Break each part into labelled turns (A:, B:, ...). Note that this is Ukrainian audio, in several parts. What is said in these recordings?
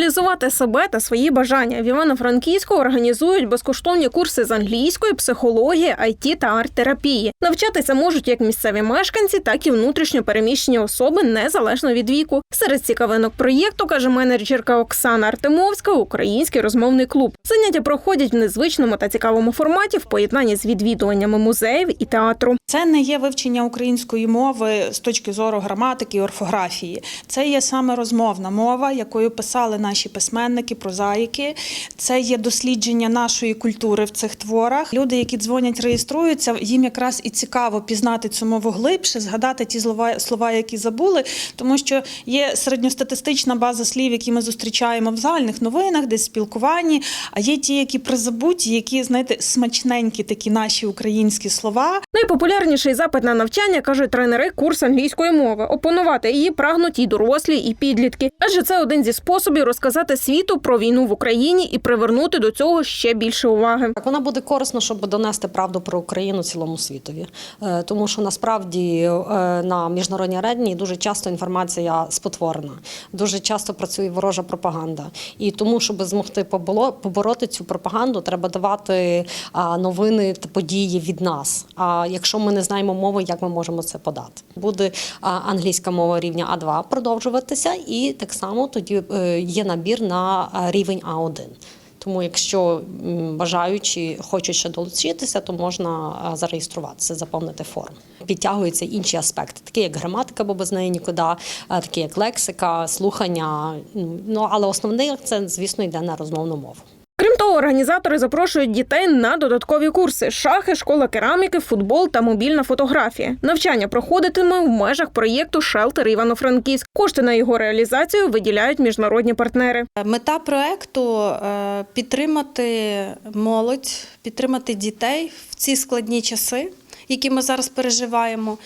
A: реалізувати себе та свої бажання. В Івано-Франківську організують безкоштовні курси з англійської, психології, IT та арт-терапії. Навчатися можуть як місцеві мешканці, так і внутрішньо переміщені особи незалежно від віку. Серед цікавинок проєкту каже менеджерка Оксана Артемовська, український розмовний клуб. Заняття проходять в незвичному та цікавому форматі в поєднанні з відвідуваннями музеїв і театру.
B: Це не є вивчення української мови з точки зору граматики і орфографії. Це є саме розмовна мова, якою писали наші письменники, прозаїки. Це є дослідження нашої культури в цих творах. Люди, які дзвонять, реєструються, їм якраз і цікаво пізнати цю мову глибше, згадати ті слова, які забули, тому що є середньостатистична база слів, які ми зустрічаємо в загальних новинах, десь спілкуванні. А є ті, які призабуті, які знаєте, смачненькі такі наші українські слова.
A: Найпопулярніший запит на навчання кажуть тренери курс англійської мови. Опанувати її прагнуть і дорослі, і підлітки. Адже це один зі способів розказати світу про війну в Україні і привернути до цього ще більше уваги.
C: Так, вона буде корисно, щоб донести правду про Україну цілому світові, Е, тому що насправді е, на міжнародній арені дуже часто інформація спотворена, дуже часто працює ворожа пропаганда. І тому, щоб змогти побороти цю пропаганду, треба давати новини та події від нас. А якщо ми не знаємо мови, як ми можемо це подати? Буде англійська мова рівня А2 продовжуватися, і так само тоді е, є набір на рівень А1. Тому, якщо бажаючі хочуть ще долучитися, то можна зареєструватися, заповнити форму. Підтягуються інші аспекти, такі як граматика, бо без неї нікуди, такі як лексика, слухання. Ну але основний акцент, звісно, йде на розмовну мову.
A: Організатори запрошують дітей на додаткові курси: шахи, школа кераміки, футбол та мобільна фотографія. Навчання проходитиме в межах проєкту Шелтер Івано-Франківськ. Кошти на його реалізацію виділяють міжнародні партнери.
D: Мета проекту е, підтримати молодь, підтримати дітей в ці складні часи, які ми зараз переживаємо,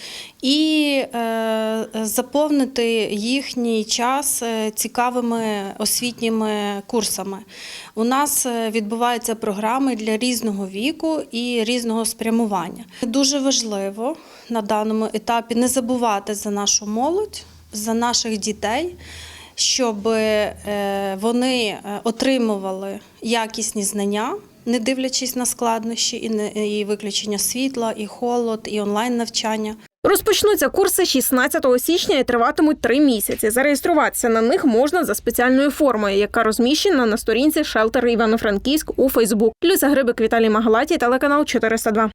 D: і е, заповнити їхній час е, цікавими освітніми курсами. У нас е, відбуваються програми для різного віку і різного спрямування. Дуже важливо на даному етапі не забувати за нашу молодь, за наших дітей щоб вони отримували якісні знання, не дивлячись на складнощі і не- і виключення світла, і холод, і онлайн навчання.
A: Розпочнуться курси 16 січня і триватимуть три місяці. Зареєструватися на них можна за спеціальною формою, яка розміщена на сторінці Шелтер Івано-Франківськ у Фейсбук. Люся Грибик, Віталій Магалаті, телеканал 402.